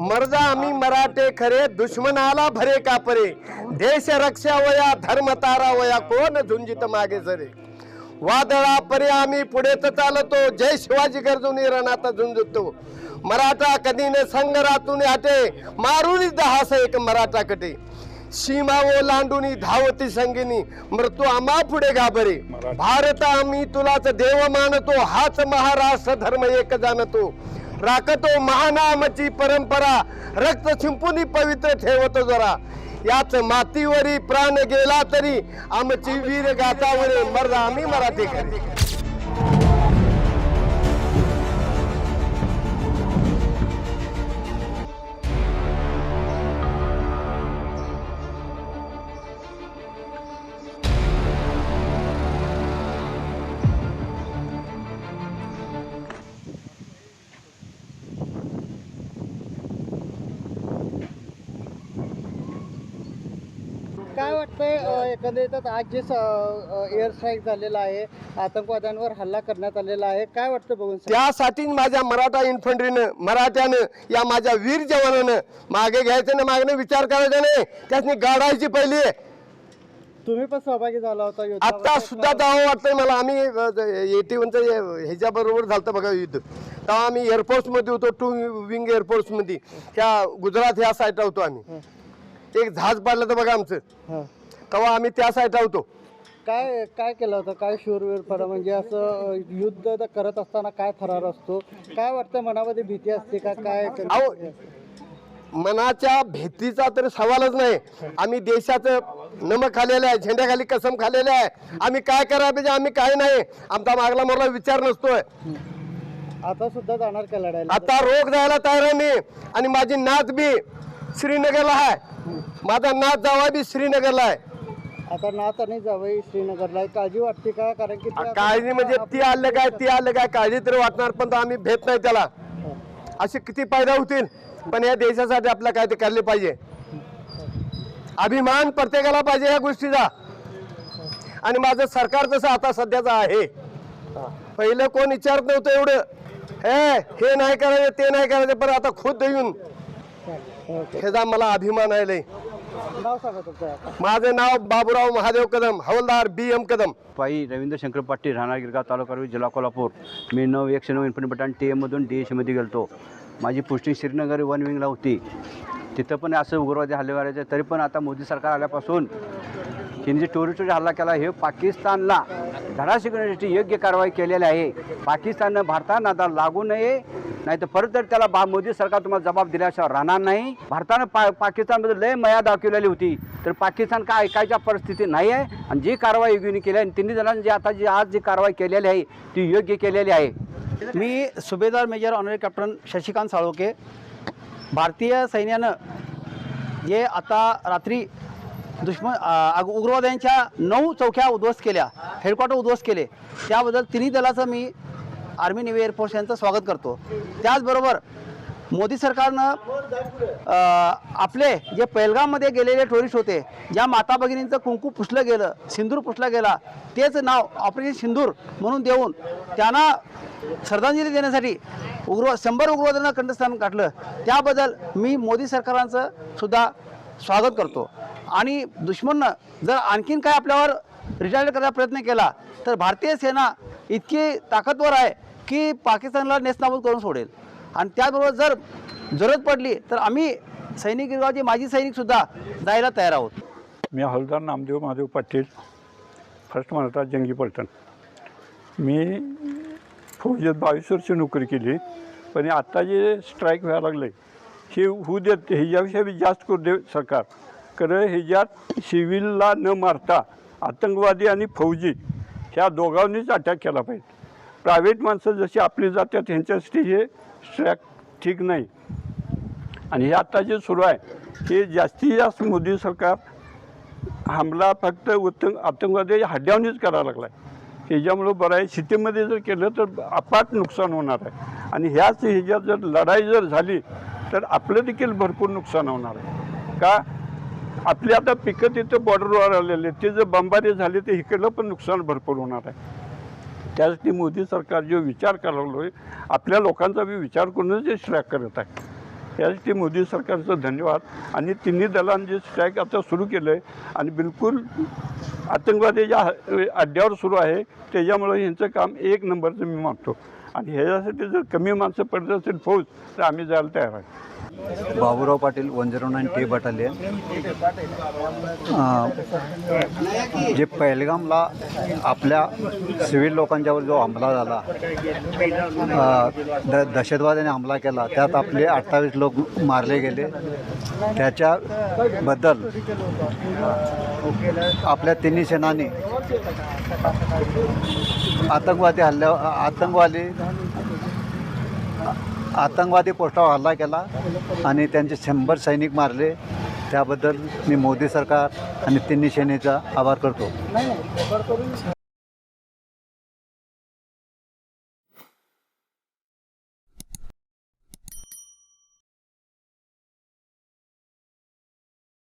मर्दा आम्ही मराठे खरे दुश्मनाला भरे कापरे. देश रक्षा वया धर्म तारा वया कोण झुंजित मागे सरे? वादळा परे आम्ही पुढे तर चालतो. जय शिवाजी गर्जुनी रणात झुंजतो. मराठा कधी न संगरातून आटे मारुनी दहास एक मराठा कटे. सीमा ओलांडूनी धावती संगिनी मृत्यू आम्हा पुढे घाबरे. भारत आम्ही तुलाच देव मानतो हाच महाराष्ट्र धर्म एक जाणतो. राखतो महानामची परंपरा. रक्त शिंपुनी पवित्र ठेवतो जरा. याच मातीवरी प्राण गेला तरी आमची वीर गातावरे मर्द आम्ही मराठी एकंदरीतच आज जे एअर स्ट्राईक झालेला आहे आतंकवाद्यांवर हल्ला करण्यात आलेला आहे काय वाटतं बघून? त्यासाठी माझ्या मराठा इन्फंट्रीनं मराठ्यानं या माझ्या वीर जवानानं मागे घ्यायचं ना मागणं विचार करायचा नाही त्यासनी गाडायची पहिली तुम्ही पण सहभागी झाला होता. आता सुद्धा तेव्हा वाटतंय मला आम्ही एटी वनचं ह्याच्या बरोबर झालं बघा युद्ध तेव्हा आम्ही एअरफोर्समध्ये होतो टू विंग एअरफोर्समध्ये त्या गुजरात ह्या साईडला होतो आम्ही एक जहाज पाडलं तर बघा आमचं. तेव्हा आम्ही त्या साईडला होतो. काय काय केलं होतं? काय शूरवीरपणा म्हणजे असं युद्ध द- करत असताना काय थरार असतो? काय वाटतं? मनामध्ये भीती असते का? काय अहो मनाच्या भीतीचा तर सवालच नाही. आम्ही देशाचं नमक खाल्लेलं आहे झेंड्याखाली कसम खाल्लेलं आहे. आम्ही काय करायला पाहिजे आम्ही काय नाही? आमचा मागला मोरला विचार नसतोय. आता सुद्धा जाणार का लढायला? आता रोग जायला तयार आहे मी. आणि माझी नात बी श्रीनगरला आहे. माझा नात जावा बी श्रीनगरला आहे. आता नाथ आणि जावई श्रीनगरला. काळजी वाटते का? कारण की काळजी म्हणजे ती आलं काय ती आलं काय काळजी तरी वाटणार पण आम्ही भेट नाही त्याला. असे किती फायदा होतील पण या देशासाठी आपल्याला काय ते करले पाहिजे. अभिमान प्रत्येकाला पाहिजे या गोष्टीचा. आणि माझं सरकार जसं आता सध्याचं आहे पहिलं कोण विचारत नव्हतं एवढं. हे हे नाही करायचं ते नाही करायचं पण आता खुद येऊन ओके. ह्याचा मला अभिमान आहे लय नाव सांगा तुमचं. आता. माझं नाव बाबूराव महादेव कदम हवलदार बी एम कदम. पायी रवींद्र शंकर पाटील राहणार गिरगाव तालुका जिल्हा कोल्हापूर. मी नऊ एकशे नऊ इन्फंट्री बटान टी एममधून डी एचमध्ये गेलतो. माझी पोस्टिंग श्रीनगर वन विंगला होती. तिथं पण असं उग्रवादी हल्ले करायचे तरी पण आता मोदी सरकार आल्यापासून हिने जे टोरिस्टवर हल्ला केला हे पाकिस्तानला धडा शिकवण्यासाठी योग्य कारवाई केलेली आहे. पाकिस्ताननं भारतानं आता लागू नये नाही तर परत जर त्याला बा मोदी सरकार तुम्हाला जबाब दिल्याशिवाय राहणार नाही. भारतानं पा पाकिस्तानमध्ये लय मया दाखवलेली होती. तर पाकिस्तान काय ऐकायच्या परिस्थिती नाही आहे. आणि जी कारवाई योग्यने केली आहे तिन्ही जणांनी जी आता जी आज जी कारवाई केलेली आहे ती योग्य केलेली आहे. मी सुभेदार major honorary captain Shashikant Saloke भारतीय सैन्यानं जे आता रात्री दुश्मन उग्रवाद्यांच्या नऊ चौक्या उद्ध्वस्त केल्या हेडक्वार्टर उद्ध्वस्त केले. त्याबद्दल तिन्ही दलाचं मी आर्मी नेव्ही एअरफोर्स यांचं स्वागत करतो. त्याचबरोबर मोदी सरकारनं आपले जे पैलगाममध्ये गेलेले टुरिस्ट होते ज्या माता भगिनींचं कुंकू पुसलं गेलं सिंदूर पुसला गेला तेच नाव ऑपरेशन सिंदूर म्हणून देऊन त्यांना श्रद्धांजली देण्यासाठी उग्र शंभर उग्रवाद्यांना कंठस्थान गाठलं. त्याबद्दल मी मोदी सरकारांचं सुद्धा स्वागत करतो. आणि दुश्मननं जर आणखीन काय आपल्यावर रिटायर करायचा प्रयत्न केला तर भारतीय सेना इतकी ताकदवर आहे की पाकिस्तानला नेस्तनाबूत करून सोडेल. आणि त्याचबरोबर जर जरूरत पडली तर आम्ही सैनिक विभागाचे माजी सैनिकसुद्धा जायला तयार आहोत. मी हवलदार नामदेव महादेव पाटील फर्स्ट मराठा जंगी पलटण. मी फौजेत बावीस वर्ष नोकरी केली पण आता जे स्ट्राईक व्हायला लागले हे होऊ देत ह्याच्याविषयी बी जास्त करू दे सरकार. कारण ह्याच्यात सिव्हिलला न मारता आतंकवादी आणि फौजी ह्या दोघांनीच अटॅक केला पाहिजे. प्रायव्हेट माणसं जशी आपली जातात ह्यांच्यासाठी हे ट्रॅक ठीक नाही. आणि हे आता जे सुरू आहे हे जास्तीत जास्त मोदी सरकार हमला फक्त उत्तंग आतंकवादी हड्ड्यावनीच करायला लागला आहे ह्याच्यामुळं बरं आहे सिटीमध्ये जर केलं तर अपाट नुकसान होणार आहे. आणि ह्याच ह्याच्यात जर लढाई जर झाली तर आपलं देखील भरपूर नुकसान होणार आहे. का? आपली आता पिकं तिथं बॉर्डरवर आलेले ते जर बंबारी झाले तर इकडलं पण नुकसान भरपूर होणार आहे. त्यासाठी मोदी सरकार जो विचार करायला आहे आपल्या लोकांचा बी विचार करूनच जे स्ट्रॅक करत आहे. त्यासाठी मोदी सरकारचं धन्यवाद. आणि तिन्ही दलांनी जे स्ट्राईक आता सुरू केलं आहे आणि बिलकुल आतंकवादी ज्या अड्ड्यावर सुरू आहे त्याच्यामुळं ह्यांचं काम एक नंबरचं मी मानतो. आणि ह्याच्यासाठी जर कमी माणसं पडत असेल फौज तर आम्ही जायला तयार आहे. Baburao Patil one zero nine T battalion. जे पहलगामला आपल्या सिव्हिल लोकांच्यावर जो हमला झाला द दहशतवाद्याने हमला केला त्यात आपले अठ्ठावीस लोक मारले गेले. त्याच्याबद्दल आपल्या तिन्ही सेनानी आतंकवादी हल्ल्या आतंकवादी आतंकवादी पोस्टावर हल्ला केला आणि त्यांचे शंभर सैनिक मारले. त्याबद्दल मी मोदी सरकार आणि तिन्ही सेनेचा आभार करतो.